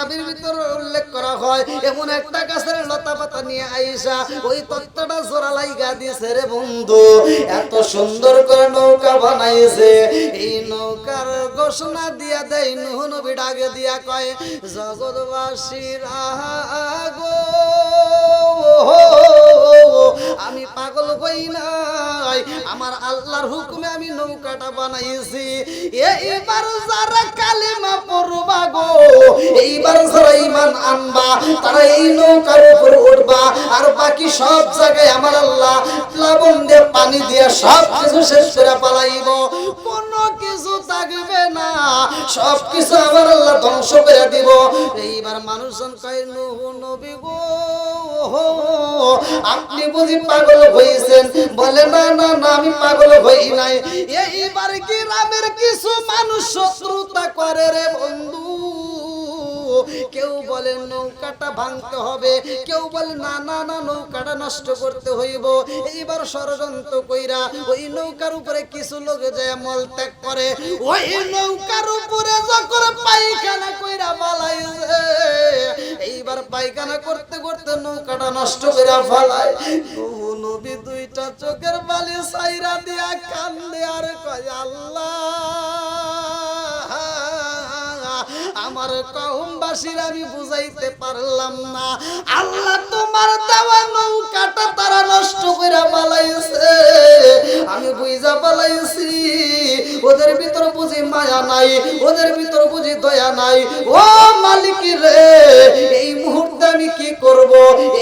কিতাবের ভিতরে উল্লেখ করা হয়, এমন একটা গাছের লতা পাতা নিয়ে আইসা, ওই তত্ত্বটা জোড়া লাইগা দিয়েছে রে বন্ধু। এত সুন্দর করে নৌকা বানাইছে। এই নৌকার ঘোষণা দিয়া দেয়, নুহ নবী ডাকে দিয়া কয়, জগৎবাসীর গো আমি পাগল হই নাই। আমার আল্লাহর হুকুমে আমি নৌকাটা বানাইছি। এইবার যারা কালিমা পড়বা গো, এইবার যারা ইমান আনবা, তারা এই নৌকার উপর উঠবা। আর বাকি সব জায়গায় আমার আল্লাহ প্লাবন দিয়ে পানি দিয়ে সব কিছু শেষ করে পালাইব। কোনো কিছু থাকবে না, সব কিছু আমার আল্লাহ ধ্বংস করে দিব। এইবার মানুষজন কয় নবী গো। আপনি বুঝি পাগল হয়েছেন বলে, না না না, আমি পাগল হই নাই। এইবার কি রামের কিছু মানুষ শত্রুতা করে রে বন্ধু। কেউ বলে নৌকাটা ভাঙতে হবে, কেউ বলে না না না, নৌকাটা নষ্ট করতে হইব। এইবার ষড়যন্ত্র কইরা ওই নৌকার উপরে কিছু লোক যায় মল ত্যাগ করে। ওই নৌকার উপরে যখন পায়খানা কইরা পালাইছে এইবার পায়খানা করতে করতে নৌকাটা নষ্ট কইরা ফালায়। নবী দুইটা চোখের বালি সাইরা দিয়া কান্দে, আর কয়, আল্লাহ! আমার কহমবাসীর আমি বুঝাইতে পারলাম না। আল্লাহ তোমার দেওয়া নৌকাটা তারা নষ্ট করে পালাইছে। আমি বুঝা পালাইছি। ওদের ভিতর বুঝি মায়া নাই, ওদের ভিতর বুঝি দয়া নাই। ও মালিক রে, এই মুহূর্তে আমি কি করব?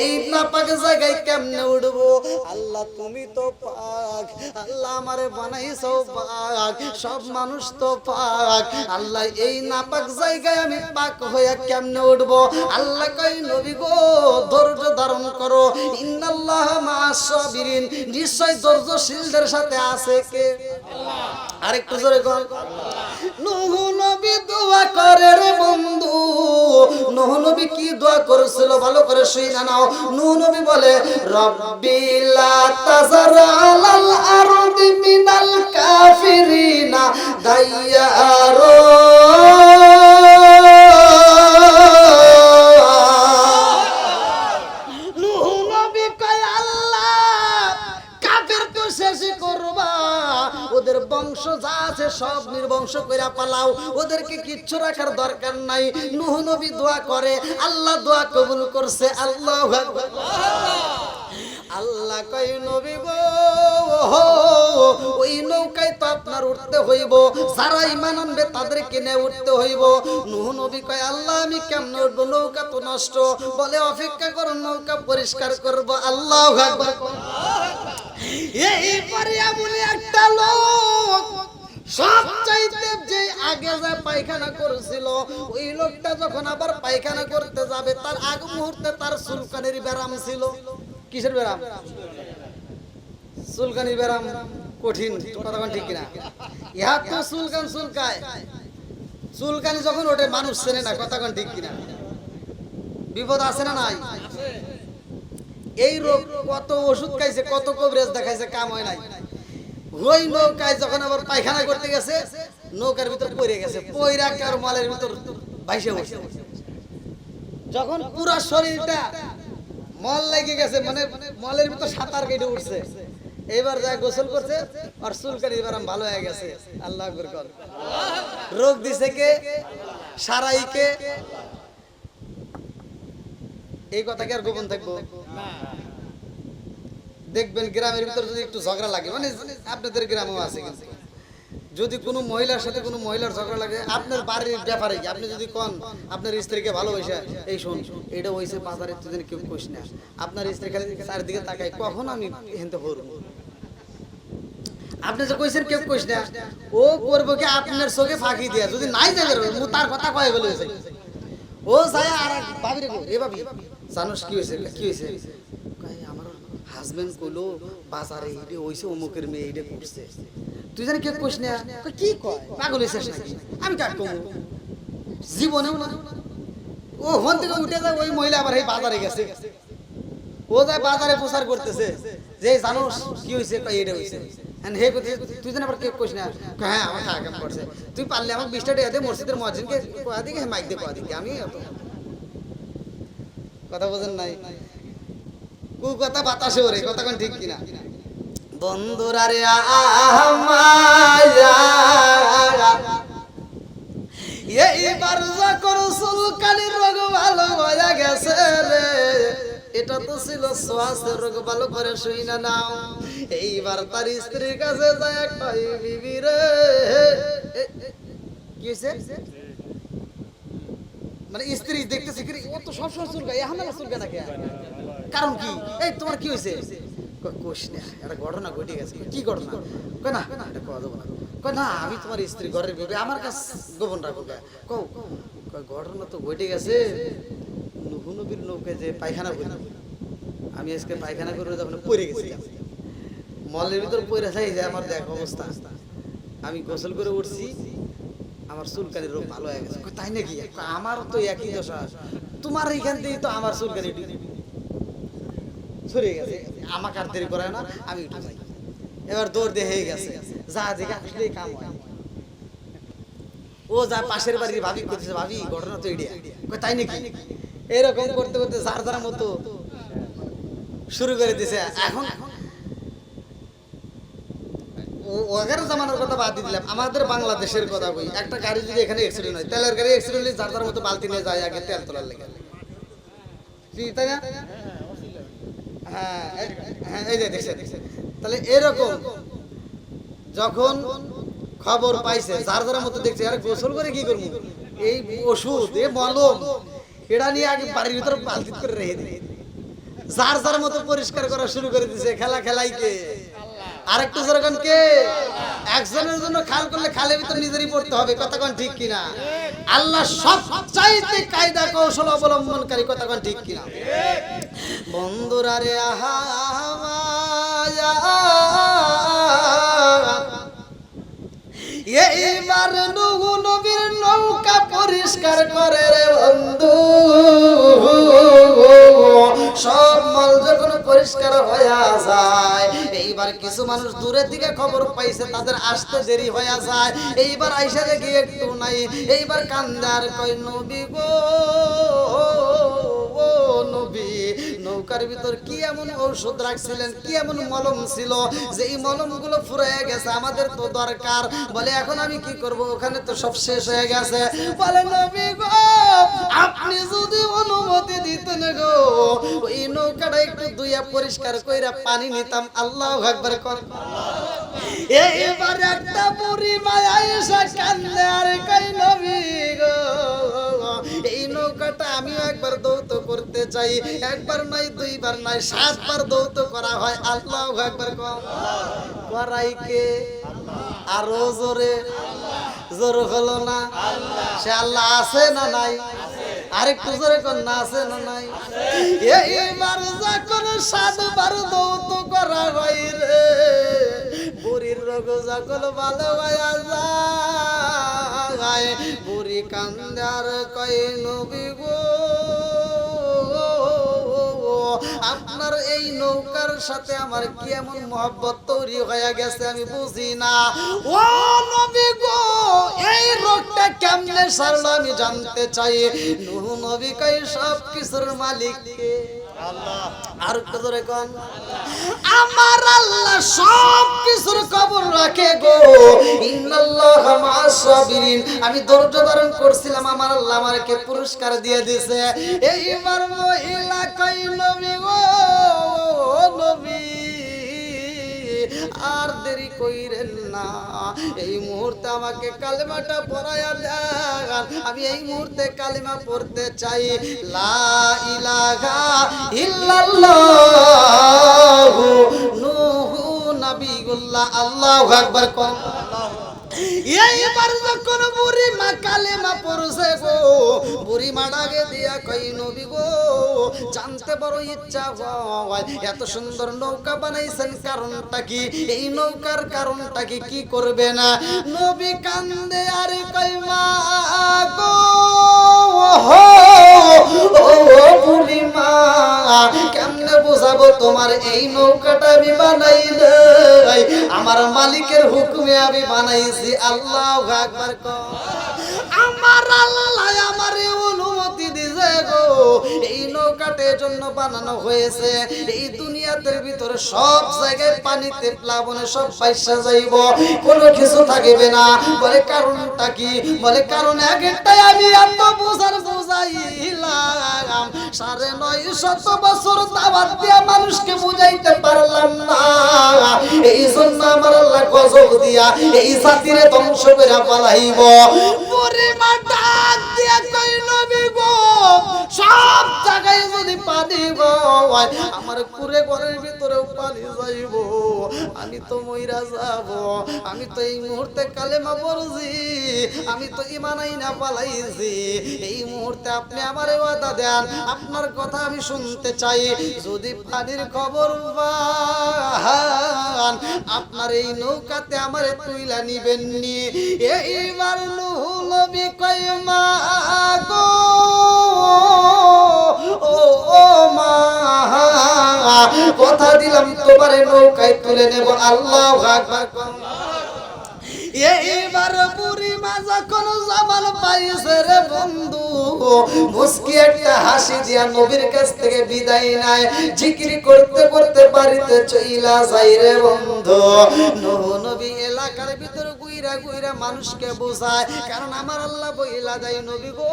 এই নাপাক জায়গায় কেমনে উঠবো? আল্লাহ তুমি তো পাক, আল্লাহ আমারে বানাইছো পাক, সব মানুষ তো পাক। আল্লাহ এই নাপাক জায়গায় আমি পাক কেমনে আল্লাহ কই নবী গো, ধৈর্য ধারণ করো। ইন্নাল্লাহ নিশ্চয় ধৈর্যশীলদের সাথে আছে কে? আরেকটু জোরে কর নূহ নবী দোয়া করে রে বন্ধু। নূহ নবী কি দোয়া করেছিল? ভালো করে শুই না নাও। নূহ নবী বলে, রব্বি লা তাজারা আলাল আরদি মিনাল কাফিরিনা ওদেরকে কিচ্ছু রাখার দরকার নাই। করে, আল্লাহ দোয়া কবুল করছে, আল্লাহ আল্লাহ কই ওই নৌকায় তো আপনার উঠতে হইব। যারা ইমান আনবে তাদের কিনে উঠতে হইব। নূহ নবী কয়, আল্লাহ, আমি কেমনে উঠবো? নৌকা তো নষ্ট। বলে, অপেক্ষা করো, নৌকা পরিষ্কার করব। আল্লাহ এইবারে এমন একটা লোক সব চাইতে যে আগে যে পায়খানা করেছিল, ওই লোকটা যখন আবার পায়খানা করতে যাবে, তার আগ মুহূর্তে তার সুলকানির ব্যারাম ছিল। কিসের ব্যারাম সুলকানির ব্যারাম কঠিন কথা ঠিক কিনা? ইহা তো সুলকান সুলকায় চুলকানি যখন ওঠে, মানুষ চেনে না কথা ঠিক কিনা? বিপদ আছে না নাই? এই রোগ কত ওষুধ খাইছে, কত কবরেজ দেখাইছে, কাম হয় নাই। ওই নৌকায় যখন আবার পায়খানা করতে গেছে, নৌকার ভিতর পড়ে গেছে পয়রা কার মালের ভিতর ভাইসে বসে যখন পুরো শরীরটা মল লেগে গেছে মানে মলের ভিতর সাঁতার কেটে উঠছে। এবার যা গোসল করছে, আর চুলকানি এবার ভালো হয়ে গেছে। আল্লাহ রোগ দিছে কে? সারাই কে এই কথা কি আর গোপন থাকব? দেখবেন গ্রামের ভিতর যদি একটু ঝগড়া লাগে মানে আপনাদের গ্রামেও আছে কিন্তু। যদি কোনো মহিলার সাথে কোনো মহিলার ঝগড়া লাগে, আপনার বাড়ির ব্যাপারে কি? আপনি যদি কোন, আপনার স্ত্রীকে ভালোবাসে, এই শোন, এটা হইছে বাজারে তুই কেউ কইস না। আপনার স্ত্রী খালি চারিদিকে তাকায়, কখন আমি হেনতে পড়ব আপনি যে কইছেন কেউ কইস না, ও করব কি আপনার চোখে ফাঁকি দিয়া? যদি নাই যাবে তার কথা কয়ে বলে ও যায় আর ভাবি রে এ ভাবি জানোস কি হয়েছে কি হয়েছে আমার হাজবেন্ড কইলো বাজারে এইটা হইছে অমুকের মেয়ে এইটা করছে। তুই জানি কে কইস না? কি কয়? পাগল হইছিস নাকি? আমি কাক কমু? জীবনেও না। ও হন থেকে উঠে যায় ওই মহিলা আবার এই বাজারে গেছে। ও যায় বাজারে প্রচার করতেছে। যে জানোস কি হয়েছে এইটা হয়েছে হে কইতে, তুই জানি আবার কে কইস না? হ্যাঁ আমার কাম করছে। তুই পারলে আমাকে বিশটা টাকা দে মসজিদের মসজিদকে কয়া দিকে মাইক দিয়ে কয়া দিকে। আমি কথা বোঝেন নাই? কু কথা বাতাসে ওরে, কথা কোন ঠিক কিনা? বন্ধুরা রে এইবার যখন সুলকানির রোগ ভালো হয়ে গেছে রে, এটা তো ছিল শ্বাসের রোগ, ভালো করে শুই না নাও। এইবার তার স্ত্রীর কাছে যায় কই বিবি রে। কি হয়েছে মানে স্ত্রী দেখতেছে কি ও তো সবসময় চুলকায় এখন চুলকা নাকি? কারণ কি? এই তোমার কি হয়েছে? না, একটা ঘটনা ঘটে গেছে। কি ঘটনা? কই না, এটা কওয়া যাবে না। কই না, আমি তোমার স্ত্রী ঘরের আমার গোপন রাখো কে কও ঘটনা তো ঘটে গেছে। নুহু নবীর নৌকায় যে পায়খানা করি, আমি আজকে পায়খানা করে যখন পড়ে গেছি মলের ভিতর পড়ে থাই যে আমার দেখ অবস্থা। আমি গোসল করে উঠছি আমার চুলকানির রোগ ভালো হয়ে গেছে। তাই নাকি? আমারও তো একই দশা। তোমার এইখান থেকেই তো আমার চুলকানি সরে গেছে। আমাকে আর দেরি করে না, আমি উঠে যাই। এবার দৌড় দিয়ে হয়ে গেছে। যা দেখে আসলেই কাম হয়। ও যা পাশের বাড়ির ভাবি করতেছে ভাবি, ঘটনা তো এডিয়া তাই নাকি? এরকম করতে করতে যার যার মতো শুরু করে দিছে। এখন ওদের জামানার কথা বাদ দিলাম। আমাদের বাংলাদেশের কথা কই। একটা গাড়ি যদি এখানে অ্যাক্সিডেন্ট হয়, তেলের গাড়ি অ্যাক্সিডেন্ট হলে যার যার মতো বালতি নিয়ে যায় আগে তেল তোলার লেগে। হ্যাঁ হ্যাঁ এই যে দেখছেন। তাহলে এরকম যখন খবর পাইছে, যার যার মতো দেখছে, আরে গোসল করে কি করব? এই ওষুধ, এ মলম, এটা নিয়ে আগে বাড়ির ভিতরে বালতি করে রেখে দিই। যার যার মতো পরিষ্কার করা শুরু করে দিছে, খেলা খেলাই কে আরেকটু যেরকম কে একজনের জন্য খাল করলে খালের ভিতর নিজেরই পড়তে হবে কোন ঠিক কিনা আল্লাহ সব চাইতে কায়দা কৌশল অবলম্বনকারী কোন ঠিক কিনা বন্ধুরা রে আহা। এইবার নুহু নবীর নৌকা পরিষ্কার করে রে বন্ধু। সব মাল যখন পরিষ্কার হয়ে যায়, এইবার কিছু মানুষ দূরের দিকে খবর পাইছে, তাদের আসতে দেরি হয়ে যায়। এইবার আইসা দেখি একটু নাই, এইবার কান্দার কই নবী গো নবী নৌকার ভিতর কি এমন ঔষধ রাখছিলেন, কি এমন মলম ছিল যে এই মলমগুলো ফুরাইয়া গেছে, আমাদের তো দরকার। বলে, এখন আমি কি করব? ওখানে তো সব শেষ হয়ে গেছে। বলে, নবী গো, আপনি যদি অনুমতি দিতেন গো, ওই নৌকাটা একটু দুইয়া পরিষ্কার কইরা পানি নিতাম। আল্লাহ একবার কর। এইবার একটা বুড়ি মায়া এসে কান্দে, আর কই নবী গো? এই নৌকাটা আমিও একবার দৌত করতে চাই। একবার নাই দুইবার নাই সাতবার দৌত করা হয়। আল্লাহ একবার করাই কে আরও জোরে। জোর হলো না? সে আল্লাহ আছে না নাই? আরেকটু জোরে কোন না আছে না নাই? এইবার যখন সাতবার দৌত করা হয় রে, বুড়ির রোগ যখন ভালো হয়ে যায়, বুড়ি কান্দার কয়, নবী গো আপনার এই নৌকার সাথে আমার কি এমন মহব্বত তৈরি হয়ে গেছে আমি বুঝি না। ও নবী গো, এই রোগটা কেমনে সারলো আমি জানতে চাই। নবী কই সব কিছুর মালিক কে? আর আমার আল্লাহ সব কিছুর রাখে গো। ইন্নাল্লাহ মা'আস সাবিরিন। আমি ধৈর্য ধারণ করছিলাম, আমার আল্লাহ আমাকে পুরস্কার দিয়ে দিয়েছে। মহিলা কই নবী গো নবী, আর দেরি কইরেন না। এই মুহূর্তে আমাকে কালেমাটা পড়ায়া দেন। আমি এই মুহূর্তে কালেমা পড়তে চাই। লা ইলাহা ইল্লাল্লাহু নূহু নবিয়ুল্লাহ আল্লাহু আকবার কোন এইবার যখন বুড়ি মা কালেমা পড়ছে গো, বুড়ি মা ডাকে দিয়া কই নবী গো? জানতে বড় ইচ্ছা হয়, এত সুন্দর নৌকা বানাইছেন কারণটা কি? এই নৌকার কারণটা কি কি করবে না? নবী কান্দে আর কই মা গো? মা তোমার এই নৌকাটা আমি বানাই নাই? আমার মালিকের হুকুমে আমি বানাইছি। আল্লাহ আকবার কর। আমার আল্লাহ আমার অনুমতি দিছে গো। এই নৌকাটে জন্য বানানো হয়েছে। এই দুনিয়াতে ভিতরে সব জায়গায় পানিতে প্লাবনে সব পয়সা যাইব। কোনো কিছু থাকবে না। বলে কারণটা কি? বলে কারণ এক একটাই আমি সাড়ে নয় শত বছর দাওয়াত মানুষকে বুঝাইতে পারলাম না। এই জন্য আমার আল্লাহ গজব দিয়া এই জাতিরে ধ্বংস করে পালাইব। দিয়া কই সব জায়গায় যদি আমার ঘরের ভিতরেও পানি যাইব। আমি তো মইরা যাব, আমি তো এই মুহূর্তে কালেমা পড়ছি, আমি তো ইমানাই না পালাইছি। এই মুহূর্তে আপনি আমারে ওয়াদা দেন, আপনার কথা আমি শুনতে চাই। যদি পানির খবর পান, আপনার এই নৌকাতে আমারে তুইলা নিবেন নি। এইবার নুহলবি কয়, মা গো কথা দিলাম তোমারে নৌকায় তুলে নেব। আল্লাহ এইবার বুড়ি জামাল পাইছে রে বন্ধু, মুস্কি একটা হাসি দিয়া নবীর কাছ থেকে বিদায় নাই জিকির করতে করতে বাড়িতে চইলা যাই রে বন্ধু। নবী গুইরা গুইরা মানুষকে বোঝায়, কারণ আমার আল্লাহ বইলা দেয়, নবী গো,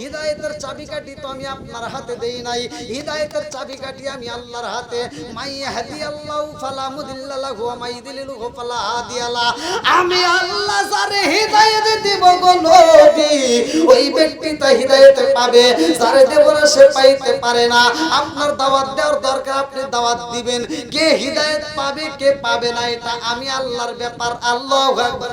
হিদায়তের চাবিকাঠি তো আমি আপনার হাতে দেই নাই, হিদায়তের চাবিকাঠি আমি আল্লাহর হাতে মাই হাদি আল্লাহ ফালা মুদিল্লা লাহু ওয়া মাই দিলিলহু ফালা হাদিয়ালা আমি আল্লাহ যারে হিদায়াত দিব গো নবী, ওই ব্যক্তি তা হিদায়াত পাবে, যারে দেব না সে পাইতে পারে না। আপনার দাওয়াত দেওয়ার দরকার, আপনি দাওয়াত দিবেন। কে হিদায়াত পাবে, কে পাবে না, এটা আমি আল্লাহর ব্যাপার। আল্লাহু আকবার।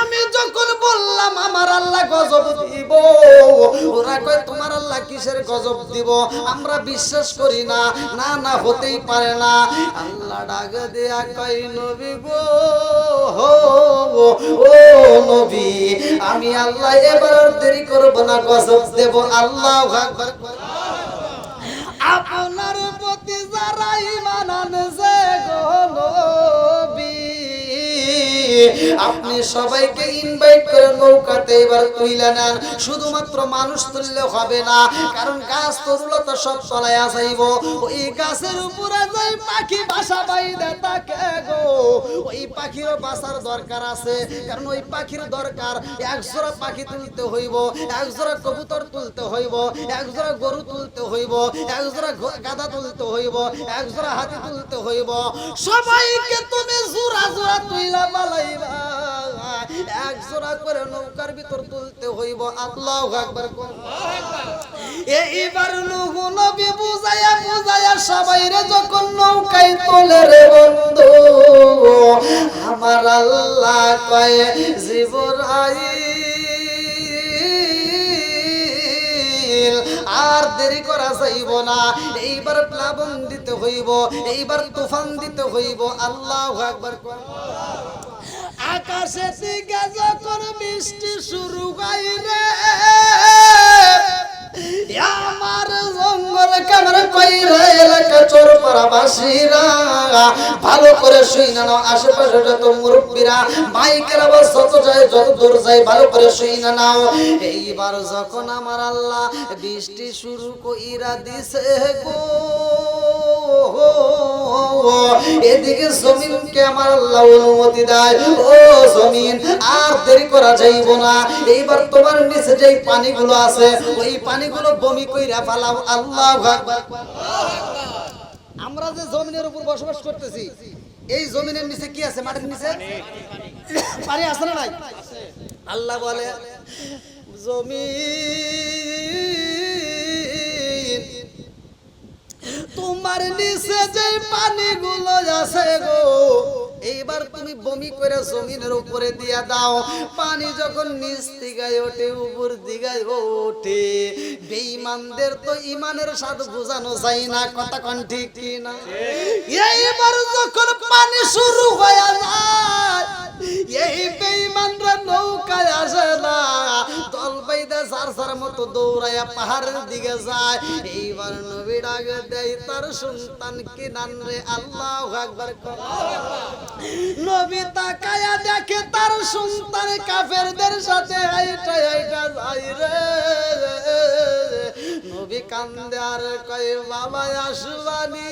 আমি যখন বললাম, আমার আল্লাহ গজব দিব। ওরা কয়, তোমার আল্লাহ কিসের গজব দিব? আমরা বিশ্বাস করি না। না না, হতেই পারে না। আল্লাহ ডাক দেয়া কয়, নবী গো ও নবী, আমি আল্লাহ এবার দেরি করব না, গজব দেব। আল্লাহ আকবার। আপনার প্রতি যারা ইমান আনছে গো আপনি সবাইকে ইনভাইট করে নৌকাতে এবার তুইলে নেন। শুধুমাত্র মানুষ তুললে হবে না, কারণ গাছ তরুলতা সব চলাইয়া যাইব ওই গাছের উপরে যাই পাখি বাসা বাইদে তাকে গো। ওই পাখিরও বাসার দরকার আছে। কারণ ওই পাখির দরকার, এক জোড়া পাখি তুলতে হইব, এক জোড়া কবুতর তুলতে হইব একজোড়া গরু তুলতে হইব একজোড়া গাদা তুলতে হইব, এক জোড়া হাতি তুলতে হইব। সবাইকে তুমি জোড়া জোড়া তুইলা বালাইবা এক জোড়া করে নৌকার ভিতর তুলতে হইব। আল্লাহ আকবার এইবার নুহু নবী বুঝায়া বুঝায়া সবাই রে যখন নৌকায় তোলে রে বন্ধু, আমার আল্লাহ কয়, জিবরাইল, আর দেরি করা যাইব না। এইবার প্লাবন দিতে হইব, এইবার তুফান দিতে হইব। আল্লাহ আকবার কয়। আকাশে দিকে যখন বৃষ্টি শুরু হয় রে আমার জঙ্গল কেমন কইরে? এলাকা ভালো করে শুই না নাও আশেপাশে যত মুরব্বীরা, মাইকের আবার যায়, যত দূর যায়, ভালো করে শুই না নাও এইবার যখন আমার আল্লাহ বৃষ্টি শুরু কইরা দিছে গো, এদিকে জমিনকে আমার আল্লাহ অনুমতি দেয়। ও জমিন, আর দেরি করা যাইব না। এইবার তোমার নিচে যেই পানিগুলো আছে, ওই পানিগুলো বমি কইরা ফালাও। আল্লাহ আকবার। আমরা যে জমিনের উপর বসবাস করতেছি এই জমিনের নিচে কি আছে? মাটির নিচে? পানি। আছে না নাই? আল্লাহ বলে জমিন তোমার নিচে যে পানি পানিগুলো আছে গো এইবার তুমি বমি করে জমিনের উপরে দিয়া দাও। পানি যখন নিচ দিগায় ওঠে উপর দিগায় ওঠে বেঈমানদের তো ইমানের স্বাদ বোঝানো যায় না কথা কোন ঠিক কি না এইবার যখন পানি শুরু হয়ে যায় এই বেঈমানরা নৌকায় আসে না দল বাইদা সার সার মতো দৌড়াইয়া পাহাড়ের দিকে যায়। এইবার নবী ডাক দেয় তার সন্তান কি নান রে? আল্লাহ আকবার নবী তাকায়া দেখে তার সন্তান কাফেরদের সাথে হাইটা যাই রে। কান্দে আর কয় বাবা আসবানি?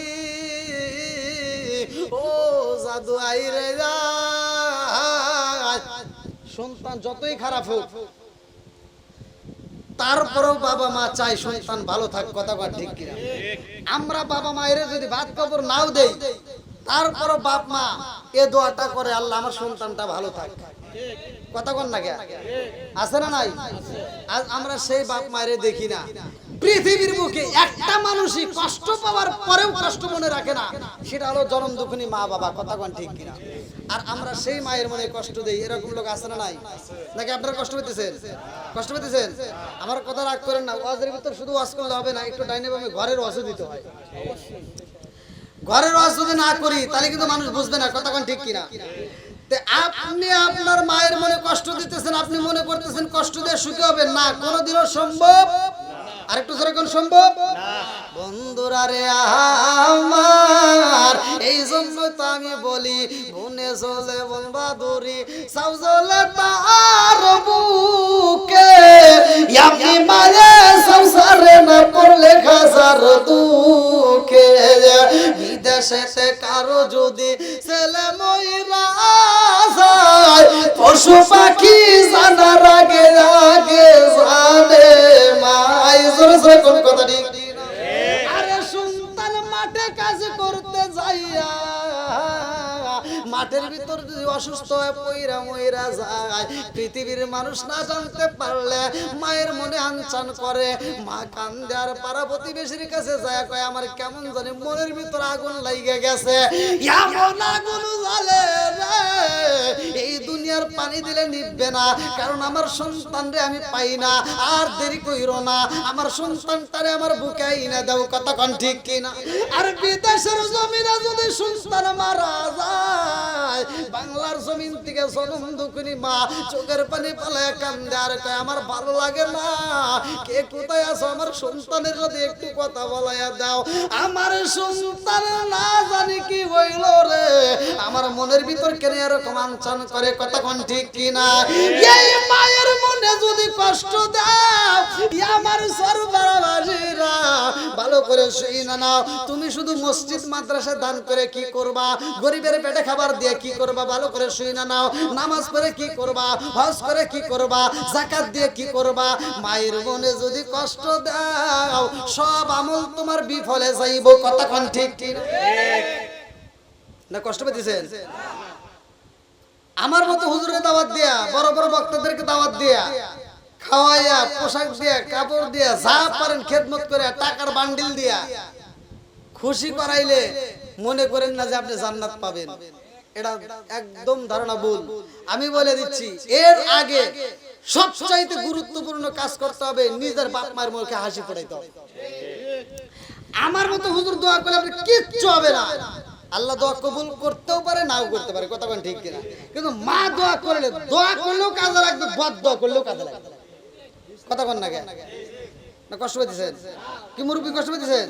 ও জাদু আই রে যায়। সন্তান যতই খারাপ হোক, তারপরেও বাবা মা চাই সন্তান ভালো থাক, কথা কর ঠিক কিনা। আমরা বাবা মায়ের যদি ভাত কাপড় নাও দেই, তারপরও বাপ মা এ দোয়াটা করে, আল্লাহ আমার সন্তানটা ভালো থাক। কথা কন না কে আছে না নাই? আজ আমরা সেই বাপ মায়ের দেখি না। পৃথিবীর বুকে একটা মানুষই কষ্ট পাওয়ার পরেও কষ্ট মনে রাখে না, সেটা হলো জনম দুঃখনী মা বাবা, কথা কন ঠিক কিনা? আর আমরা সেই মায়ের মনে কষ্ট দেই, এরকম লোক আছে না নাই? নাকি আপনারা কষ্ট পেতেছেন কষ্ট পেতেছেন আমার কথা রাগ করেন না, ওয়াজের ভিতর শুধু ওয়াজ করলে হবে না, একটু ডাইনে বামে ঘরের ওয়াজও দিতে হয়। ঘরের ওয়াজ যদি না করি, তাহলে কিন্তু মানুষ বুঝবে না, কথা কোন ঠিক কিনা? আপনি আপনার মায়ের মনে কষ্ট দিতেছেন, আপনি মনে করতেছেন কষ্ট দিয়ে সুখী হবেন না, কোনোদিনও সম্ভব আরেকটু জোরে সম্ভব? বন্ধুরা রে আমার, এই জন্য তো আমি বলি চলে চলে তার বুকে। মায়ে সংসারে না খাসার দুঃখে। বিদেশে কারও যদি ছেলে ময়রা পশু পাখি জানার মাঠের ভিতর যদি অসুস্থ হয়ে পইরা মইরা যায়, পৃথিবীর মানুষ না জানতে পারলে মায়ের মনে আনচান করে, মা কান্দে আর পাড়া প্রতিবেশীর কাছে যায়, কয়, আমার কেমন জানি মনের ভিতর আগুন লাইগে গেছে। এমন আগুন জ্বলে এই দুনিয়ার পানি দিলে নিববে না, কারণ আমার সন্তান রে আমি পাই না, আর দেরি কইরো না, আমার সন্তানটারে আমার বুকে আইনা দাও। কতক্ষণ ঠিক কিনা? আর বিদেশের জমিনে যদি সন্তান মারা যায় বাংলার জমিন থেকে জনম দুকুনি মা, চোখের পানি পালায় কান্দে। আর কয়, আমার ভালো লাগে না। কে কোথায় আছো? আমার সন্তানের যদি একটু কথা বলাইয়া দাও। আমার সন্তান না জানি কি হইল রে। আমার মনের ভিতর কেন এরকম আনচান করে? কতক্ষণ ঠিক কিনা? এই মায়ের মনে যদি কষ্ট দাও আমার সর্বরাবাসীরা ভালো করে সেই না নাও তুমি শুধু মসজিদ মাদ্রাসা দান করে কি করবা? গরিবের পেটে খাবার দিয়ে কি করবা? ভালো করে শুই না নাও নামাজ পড়ে কি করবা? হজ করে কি করবা? জাকাত দিয়ে কি করবা? মায়ের মনে যদি কষ্ট দাও সব আমল তোমার বিফলে যাইব। কতক্ষণ ঠিক ঠিক না কষ্ট পেতেছেন আমার মতো হুজুরের দাওয়াত দিয়া, বড় বড় বক্তাদেরকে দাওয়াত দিয়া, খাওয়াইয়া, পোশাক দিয়া, কাপড় দিয়া, যা পারেন খেদমত করে টাকার বান্ডিল দিয়া, খুশি করাইলে মনে করেন না যে আপনি জান্নাত পাবেন। এটা একদম ধারণা ভুল। আমি বলে দিচ্ছি, এর আগে সবচাইতে গুরুত্বপূর্ণ কাজ করতে হবে, নিজের বাপ মায়ের মুখে হাসি ফোটাইতে হবে। আমার মতো হুজুর দোয়া করলে আপনি কিচ্ছু হবে না। আল্লাহ দোয়া কবুল করতেও পারে, নাও করতে পারে, কথা কোন ঠিক কিনা? কিন্তু মা দোয়া করলে, দোয়া করলেও কাজে লাগবে, বদ দোয়া করলেও কাজে লাগবে। কথা কোন না? না, কষ্ট পেতেছেন কি মুরব্বী, কষ্ট পেতেছেন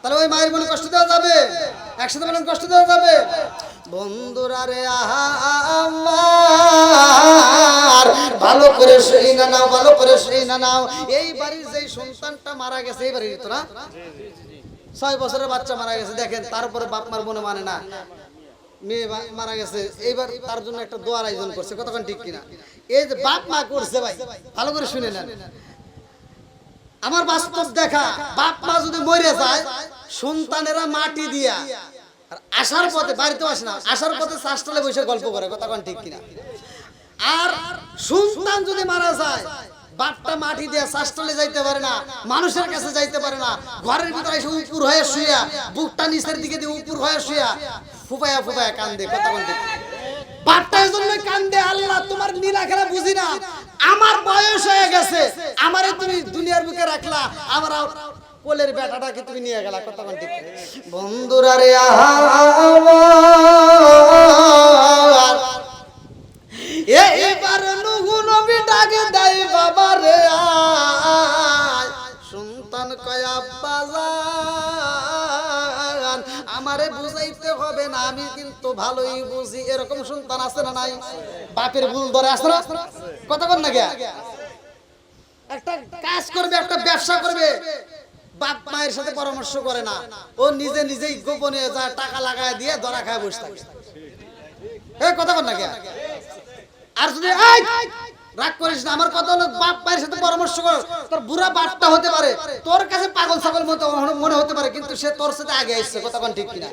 তাহলে ওই মায়ের মনে কষ্ট দেওয়া যাবে? একসাথে বলেন, কষ্ট দেওয়া যাবে? বন্ধুরা রে, আহা, আমার, ভালো করে সেই না নাও, ভালো করে সেই না নাও। এই বাড়ির যেই সন্তানটা মারা গেছে, এই বাড়ির তো না? ছয় বছরের বাচ্চা মারা গেছে, দেখেন, তারপরে বাপ মার মনে মানে না। মেয়ে মারা গেছে, এইবার তার জন্য একটা দোয়ার আয়োজন করছে, কতক্ষণ ঠিক কিনা? এই যে বাপ মা করছে ভাই, ভালো করে শুনে নেন। আমার বাস্তব দেখা, বাপ মা যদি মরে যায়, সন্তানেরা মাটি দিয়া, আর আসার পথে বাড়িতে আসে না আসার পথে চাষটালে বসে গল্প করে, কতক্ষণ ঠিক কিনা? আর সন্তান যদি মারা যায় বাপটা মাটি দিয়ে শ্বাসতলে যাইতে পারে না, মানুষের কাছে যাইতে পারে না, ঘরের ভিতরে এসে উপর হয়ে শুয়া বুকটা নিচের দিকে দিয়ে উপর হয়ে শুয়া ফুফায়া ফুফায়া কান্দে, কথা বলতে। এই জন্য কান্দে, আল্লাহ তোমার নীলা খেলা বুঝি না। আমার বয়স হয়ে গেছে, আমারে তুমি দুনিয়ার বুকে রাখলা, আমার কোলের বেটাটাকে তুমি নিয়ে গেলা, কথা বলতে। বন্ধুরা রে আমার এইবার নুহু নবী ডাকে দেয় বাবা রে সন্তান কয়া বাজান আমারে বুঝাইতে হবে না, আমি কিন্তু ভালোই বুঝি। এরকম সন্তান আছে না নাই? বাপের ভুল ধরে আসে না? বল না গিয়া একটা কাজ করবে, একটা ব্যবসা করবে। বাপ মায়ের সাথে পরামর্শ করে না। ও নিজে নিজেই গোপনে যা টাকা লাগায় দিয়ে ধরা খায় বসে থাকে। কথা বল না আর যদি রাগ করিস না, আমার কথা হলো বাপ মায়ের সাথে পরামর্শ কর। তোর বুড়া বাপটা হতে পারে, তোর কাছে পাগল ছাগল মতো মনে হতে পারে, কিন্তু সে তোর সাথে আগে আসছে কোন ঠিক কিনা।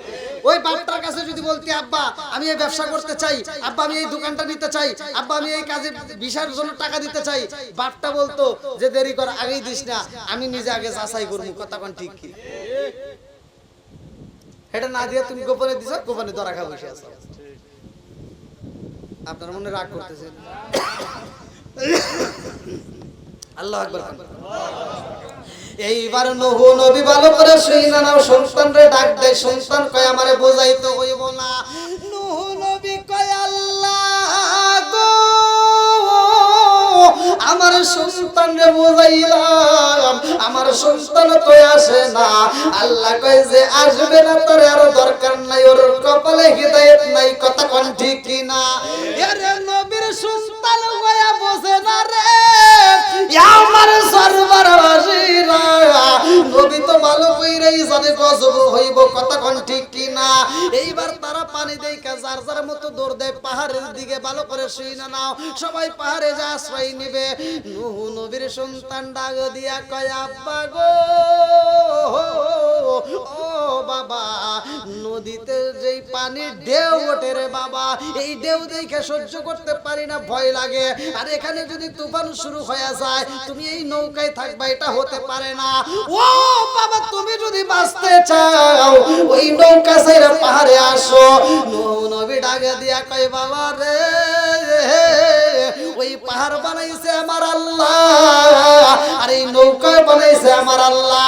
ওই বাপটার কাছে যদি বলতি, আব্বা, আমি এই ব্যবসা করতে চাই, আব্বা, আমি এই দোকানটা নিতে চাই, আব্বা, আমি এই কাজে বিশার জন্য টাকা দিতে চাই। বাপটা বলতো, যে দেরি কর, আগেই দিস না, আমি নিজে আগে যাচাই করব কোন ঠিক কি এটা না দিয়ে তুমি গোপনে দিছ, গোপনে ধরা খা বসে আছো। আপনার মনে রাগ করতেছেন আল্লাহ আকবার এইবার নহু নবী ভালো করে শুই না নাও সন্তান রে ডাক দেয় সন্তান কয়, আমারে বোঝাইতে হইব না। নহু নবী কয়, আল্লাহ গো, আমার বোঝাইলাম, আমার সন্তান তো আসে না। আল্লাহ কয়, যে আসবে না তোর আর দরকার নাই, ওর কপালে হৃদয়ত নাই। কথা কোন ঠিক কি না আরে নবীর সন্তান বসে না বাসিরা নবী তো জানে গজব হইব কথা কোন ঠিক কি না এইবার তারা পানি মতো দৌড় দেয়, পাহাড়ের দিকে ভালো করে শুই না নাও। সবাই পাহাড়ে যা আশ্রয় নিবে। নুহু নবীর সন্তান দিয়া কয়, আব্বা গো ও বাবা, নদীতে যেই পানির ঢেউ ওঠে রে বাবা, এই ঢেউ দেখে সহ্য করতে পারি না, ভয় লাগে। আর এখানে যদি তুফান শুরু হয়ে যায়, তুমি এই নৌকায় থাকবা, এটা হতে পারে না। ও বাবা, তুমি যদি বাঁচতে চাও, ওই নৌকা সাইরা পাহাড়ে আসো। নৌ নবী ডাকে দিয়া কয়, বাবা রে, ওই পাহাড় বানাইছে আমার আল্লাহ, আর এই নৌকা বানাইছে আমার আল্লাহ।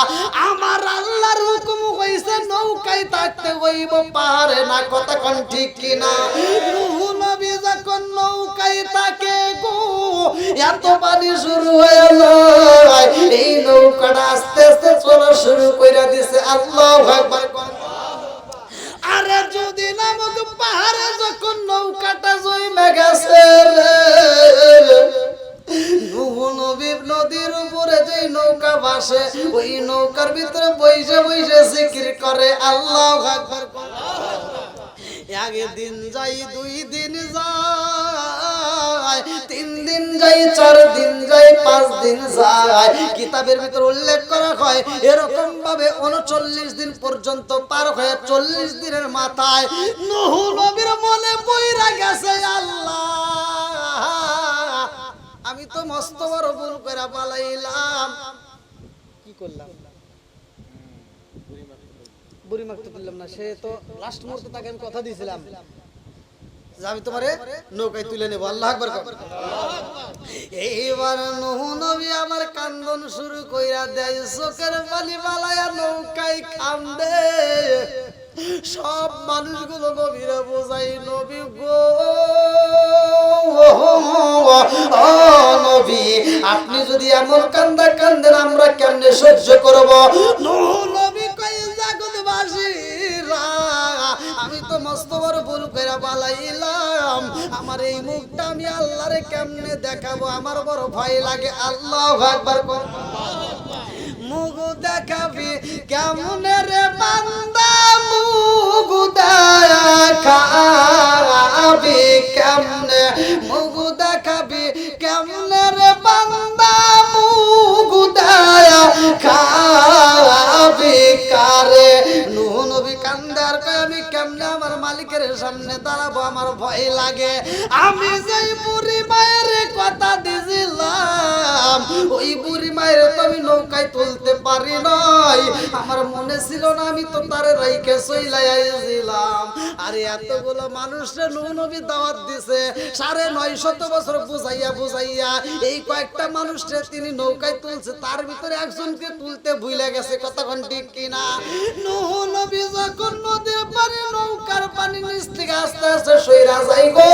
আমার আল্লাহর হুকুম হইছে নৌকায় থাকতে হইব পাহাড়ে, না কথা কোন ঠিক কিনা? নবী যখন নৌকায় থাকে গো এত পানি শুরু হয়ে এই নৌকাটা আস্তে আস্তে চলা শুরু কইরা দিছে, আল্লাহু আকবার আরে যদি নামক পাহাড়ে যখন নৌকাটা জইমে গেছে নদীর উপরে যে নৌকা ভাসে, ওই নৌকার ভিতরে বইসে বইসে জিকির করে, আল্লাহ আকবার আগে দিন যাই, দুই দিন যায় আমি তো মস্ত বড় ভুল করে পালাইলাম। কি করলাম? বুড়ি মারতে পারলাম না, সে তো লাস্ট মুহূর্তে তাকে আমি কথা দিয়েছিলাম। আমি তোমারে নৌকায় তুলে নেব। আল্লাহ আকবার। এইবার নহু নবী আমার কান্দন শুরু কইরা দেয়, চোখের পানি বালায়া নৌকায় কান্দে। সব মানুষগুলো নবীরা বোঝাই নবী গো নবী, আপনি যদি এমন কান্দা কান্দেন, আমরা কেমনে সহ্য করব? নবী মস্ত ভুল করে বালাইলাম। আমার এই মুখটা আমি আল্লাহরে কেমনে দেখাবো? আমার বড় ভয় লাগে। আল্লাহ একবার মুখ দেখাবি কেমন রে বান্দা? মুখ দেখাবি কেমনে কান্দার আমি কেমনে আমার মালিকের সামনে দাঁড়াবো, আমার ভয় লাগে। আমি যেই বুড়ি মায়ের কথা দিছিলাম, ওই বুড়ি মায়ের তো আমি নৌকায় তুলতে পারি নাই। আমার মনে ছিল না আমি তো তারে রাইকে সইলাই আইছিলাম। আরে এতগুলো মানুষরে নূহ নবী দাওয়াত দিছে, সাড়ে নয় শত বছর বুঝাইয়া বুঝাইয়া এই কয়েকটা মানুষরে তিনি নৌকায় তুলছে, তার ভিতরে একজনকে তুলতে ভুলে গেছে কতক্ষণ ঠিক কিনা? নবী যখন নদীর পানি নৌকার পানি নিচ থেকে আস্তে আস্তে সইরা যাই গো।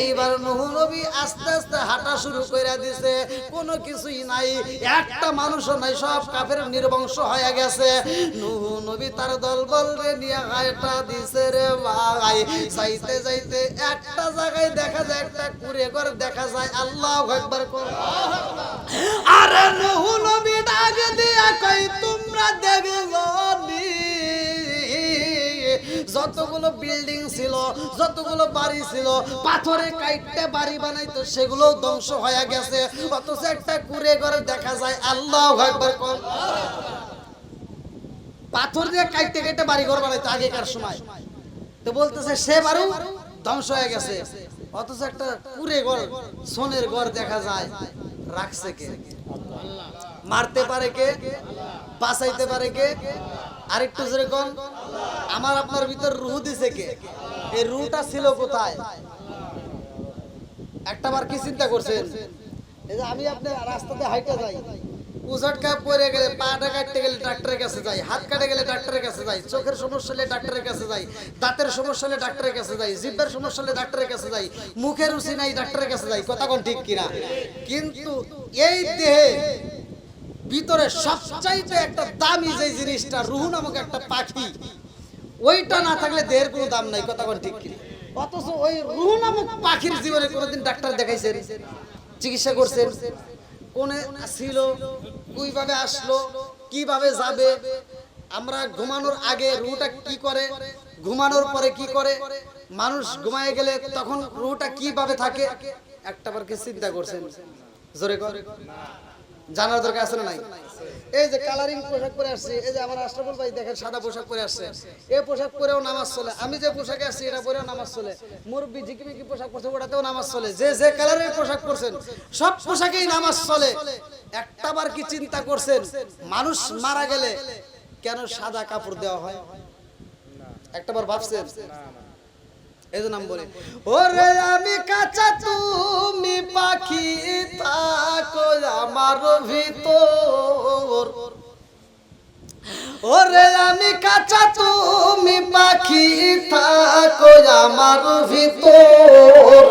এইবার নূহ নবী আস্তে আস্তে হাঁটা শুরু করে দিছে, কোনো কিছুই নাই, একটা মানুষও নাই, সব কাফের নির্বংশ হয়ে গেছে। নূহ নবী তার দলবল রে নিয়ে হাঁটা দিছে রে ভাই। যাইতে যাইতে একটা জায়গায় দেখা যায়, একটা কুড়ে ঘর দেখা যায়। আল্লাহ একবার আরে নূহ নবী ডাক দিয়া কই তোমরা দেখল যতগুলো বিল্ডিং ছিল, যতগুলো বাড়ি ছিল, পাথরে কাইটে বাড়ি বানাইতো সেগুলো ধ্বংস হয়ে গেছে। অথচ একটা কুড়ে ঘরে দেখা যায়, আল্লাহ একবার কর পাথর দিয়ে কাইটে কাইটে বাড়ি ঘর বানাইতো আগেকার সময়। তো বলতেছে, সে বাড়ু ধ্বংস হয়ে গেছে। অথচ একটা কুড়ে ঘর, সোনের ঘর দেখা যায়, রাখছে কে? মারতে পারে কে? বাঁচাইতে পারে কে? আরেকটু যেরকম আমার আপনার ভিতর রুহ দিছে কে? এই রুহটা ছিল কোথায়? একটা বার কি চিন্তা করছেন? এই যে আমি আপনার রাস্তাতে হাইটে যাই। উজটকা পরে গেলে পাটা কাটতে গেলে ডাক্তারের কাছে যাই। হাত কাটে গেলে ডাক্তারের কাছে যাই। চোখের সমস্যা হলে ডাক্তারের কাছে যাই। দাঁতের সমস্যা হলে ডাক্তারের কাছে যাই। জিভের সমস্যা হলে ডাক্তারের কাছে যাই। মুখের রুচি নাই, ডাক্তারের কাছে যাই। কথা কোন ঠিক কিনা? কিন্তু এই দেহে ভিতরে সবচাইতে একটা দামি যে জিনিসটা, রুহু নামক একটা পাখি, ওইটা না থাকলে দেহের কোনো দাম নাই, কথা কোন ঠিক অথচ ওই রুহু নামক পাখির জীবনে কোনোদিন ডাক্তার দেখাইছেন, চিকিৎসা করছেন, কোনে ছিল কীভাবে আসলো, কীভাবে যাবে, আমরা ঘুমানোর আগে রুটা কি করে, ঘুমানোর পরে কি করে, মানুষ ঘুমায় গেলে তখন রুটা কীভাবে থাকে একটা কি চিন্তা করছেন? জোরে কর জানার দরকার আছে না নাই? এই যে কালারিং পোশাক পরে আসছে, এই যে আমার আশরাফুল ভাই দেখেন সাদা পোশাক পরে আসছে। এই পোশাক পরেও নামাজ চলে। আমি যে পোশাকে আসছি, এটা পরেও নামাজ চলে। মুরব্বী ঝিকিমিকি পোশাক পরছে, ওটাতেও নামাজ চলে। যে যে কালারের পোশাক পরছেন, সব পোশাকেই নামাজ চলে। একটাবার কি চিন্তা করছেন? মানুষ মারা গেলে কেন সাদা কাপড় দেওয়া হয়? একটাবার ভাবছেন? এই নাম ওরে আমি কাঁচা তুমি পাখি থাকো আমার ভিতর। ওরে আমি কাঁচা তুমি পাখি থাকো আমার ভিতর।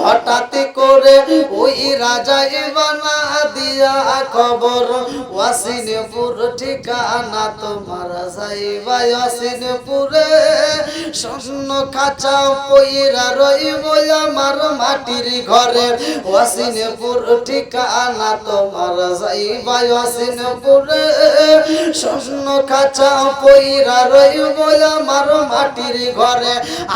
হঠাৎ করে ওই রাজাই বানা দিয়া খবর, ওয়াসিনপুর ঠিকানা তোমার যাইবা ওয়াসিনপুরে স্বর্ণ কাঁচা পইরা রইব আমার মাটির ঘরে। ওয়াসিনপুর ঠিকানা তোমার যাইবা ওয়াসিনপুরে স্বর্ণ কাঁচা রই রইব আমার মাটির ঘরে।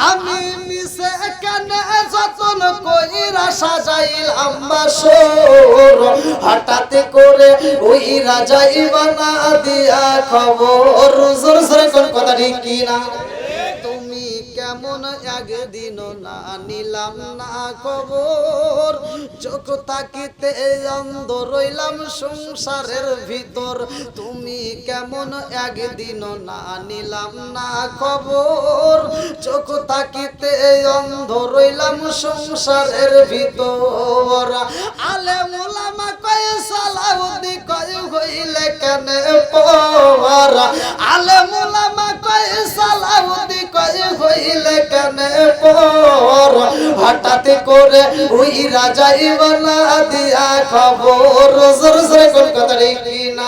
আমি মিশে কেনে যতন কইরা সাজাইল আম্মা সোর। হঠাৎ করে ওই রাজাই বানা দিয়া খবর। জোর, জোরে কথা ঠিক কিনা? কেমন একদিন না নিলাম না খবর চোখ তাকিতে রইলাম সংসারের ভিতর। তুমি কেমন একদিন না নিলাম না খবর চোখ তাকিতে অন্ধ রইলাম সংসারের ভিতর। আলে মোলামা কয়ে সালাউদ্দি কয়ে, হইলে কেন পর? আলে মোলামা কয়ে সালাউদ্দি কয়ে, হইলে কেন পর হঠাৎ করে ওই রাজাই বানা দিয়া খবর জোর কোন?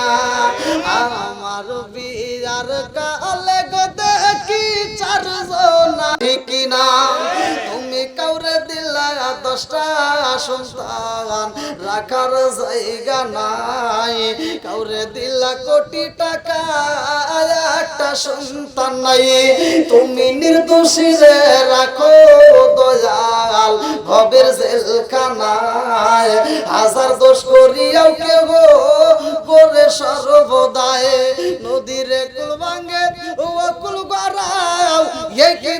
আমার বিয়ার কালে দশটা সন্তান রাখার জায়গা নাই। কাউরে দিলা কোটি টাকা, একটা সন্তান নাই। তুমি নির্দোষী রে, রাখো দয়াল ভবের জেলখানায় হাজার দোষ করিয়াও কেহ করে সর্বদায় নদীর কুল ভাঙ্গে ও কুল গড়াও, এ কি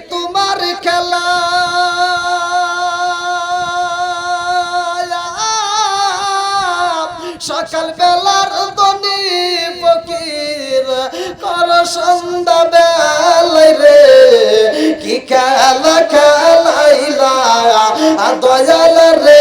বিকাল বেলার দনি ফকির কর সন্ধ্যা বেলাই রে? কি খেলা খেলাইলা? দয়াল রে